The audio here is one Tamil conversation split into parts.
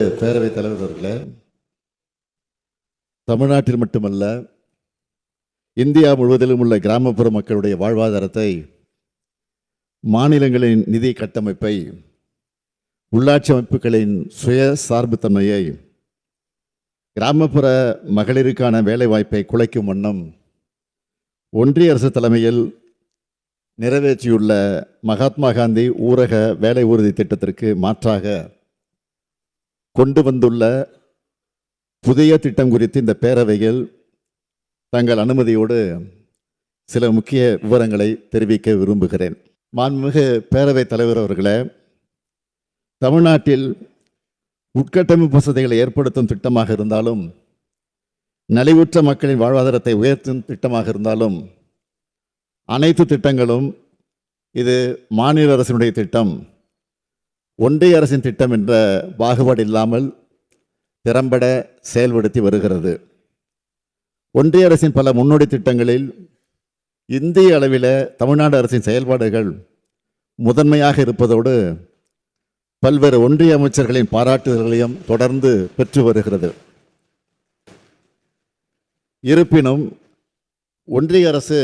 பேரவைத் தலைவர் அவர்களே தமிழ்நாட்டில் மட்டுமல்ல இந்தியா முழுவதிலும் உள்ள கிராமப்புற மக்களுடைய வாழ்வாதாரத்தை மாநிலங்களின் நிதி கட்டமைப்பை உள்ளாட்சி அமைப்புகளின் சுய சார்புத்தன்மையை கிராமப்புற மகளிருக்கான வேலைவாய்ப்பை குலைக்கும் வண்ணம் ஒன்றிய அரசு தலைமையில் நிறைவேற்றியுள்ள மகாத்மா காந்தி ஊரக வேலை உறுதி திட்டத்திற்கு மாற்றாக கொண்டு வந்துள்ள புதிய திட்டம் குறித்து இந்த பேரவையில் தங்கள் அனுமதியோடு சில முக்கிய விவரங்களை தெரிவிக்க விரும்புகிறேன். மாண்புமிகு பேரவைத் தலைவர் அவர்களே தமிழ்நாட்டில் உட்கட்டமைப்பு வசதிகளை ஏற்படுத்தும் திட்டமாக இருந்தாலும் நலிவுற்ற மக்களின் வாழ்வாதாரத்தை உயர்த்தும் திட்டமாக இருந்தாலும் அனைத்து திட்டங்களும் இது மாநில அரசினுடைய திட்டம். ஒன்றிய அரசின் திட்டம் என்ற பாகுபாடு இல்லாமல் திறம்பட செயல்படுத்தி வருகிறது. ஒன்றிய அரசின் பல முன்னோடி திட்டங்களில் இந்திய அளவில் தமிழ்நாடு அரசின் செயல்பாடுகள் முதன்மையாக இருப்பதோடு பல்வேறு ஒன்றிய அமைச்சர்களின் பாராட்டுதல்களையும் தொடர்ந்து பெற்று வருகிறது. இருப்பினும் ஒன்றிய அரசு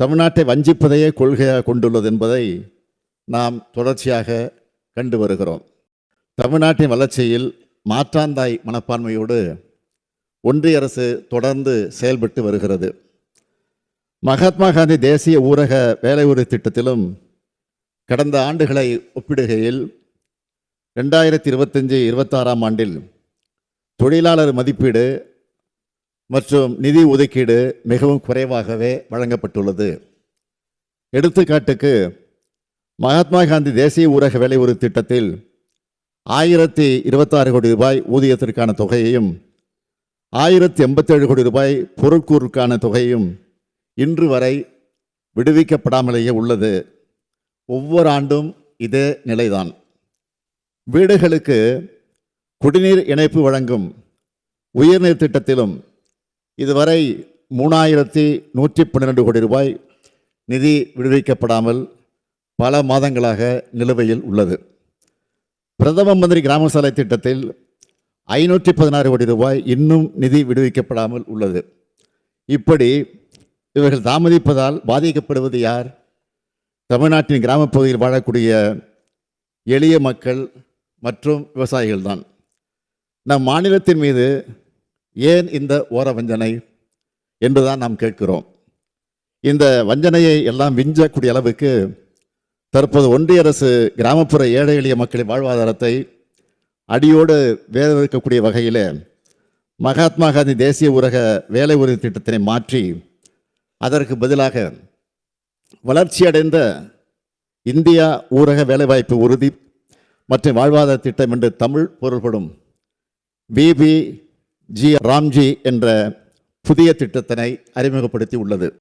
தமிழ்நாட்டை வஞ்சிப்பதையே கொள்கையாக கொண்டுள்ளது என்பதை நாம் தொடர்ச்சியாக கண்டு வருகிறோம். தமிழ்நாட்டின் வளர்ச்சியில் மாற்றாந்தாய் மனப்பான்மையோடு ஒன்றிய அரசு தொடர்ந்து செயல்பட்டு வருகிறது. மகாத்மா காந்தி தேசிய ஊரக வேலை உறுதி திட்டத்திலும் கடந்த ஆண்டுகளை ஒப்பிடுகையில் ரெண்டாயிரத்தி இருபத்தஞ்சி இருபத்தாறாம் ஆண்டில் தொழிலாளர் மதிப்பீடு மற்றும் நிதி ஒதுக்கீடு மிகவும் குறைவாகவே வழங்கப்பட்டுள்ளது. எடுத்துக்காட்டுக்கு மகாத்மா காந்தி தேசிய ஊரக வேலை உறுதி திட்டத்தில் ஆயிரத்தி இருபத்தாறு கோடி ரூபாய் ஊதியத்திற்கான தொகையையும் ஆயிரத்தி எண்பத்தேழு கோடி ரூபாய் பொருட்கூறுக்கான தொகையும் இன்று வரை விடுவிக்கப்படாமலேயே உள்ளது. ஒவ்வொரு ஆண்டும் இதே நிலைதான். வீடுகளுக்கு குடிநீர் இணைப்பு வழங்கும் உயர்நீர் திட்டத்திலும் இதுவரை மூணாயிரத்தி நூற்றி பன்னிரெண்டு கோடி ரூபாய் நிதி விடுவிக்கப்படாமல் பல மாதங்களாக நிலுவையில் உள்ளது. பிரதம மந்திரி கிராம சாலை திட்டத்தில் ஐநூற்றி பதினாறு கோடி ரூபாய் இன்னும் நிதி விடுவிக்கப்படாமல் உள்ளது. இப்படி இவர்கள் தாமதிப்பதால் பாதிக்கப்படுவது யார்? தமிழ்நாட்டின் கிராமப்பகுதியில் வாழக்கூடிய எளிய மக்கள் மற்றும் விவசாயிகள் தான் நம் மாநிலத்தின் மீது ஏன் இந்த ஓர வஞ்சனை என்றுதான் நாம் கேட்கிறோம். இந்த வஞ்சனையை எல்லாம் விஞ்சக்கூடிய அளவுக்கு தற்போது ஒன்றிய அரசு கிராமப்புற ஏழை எளிய மக்களின் வாழ்வாதாரத்தை அடியோடு வேதவிருக்கக்கூடிய வகையில் மகாத்மா காந்தி தேசிய ஊரக வேலை உறுதி திட்டத்தினை மாற்றி அதற்கு பதிலாக வளர்ச்சியடைந்த இந்தியா ஊரக வேலைவாய்ப்பு உறுதி மற்றும் வாழ்வாதார திட்டம் என்று தமிழ் பொருள்படும் பிபி ஜி ராம்ஜி என்ற புதிய திட்டத்தினை அறிமுகப்படுத்தி உள்ளது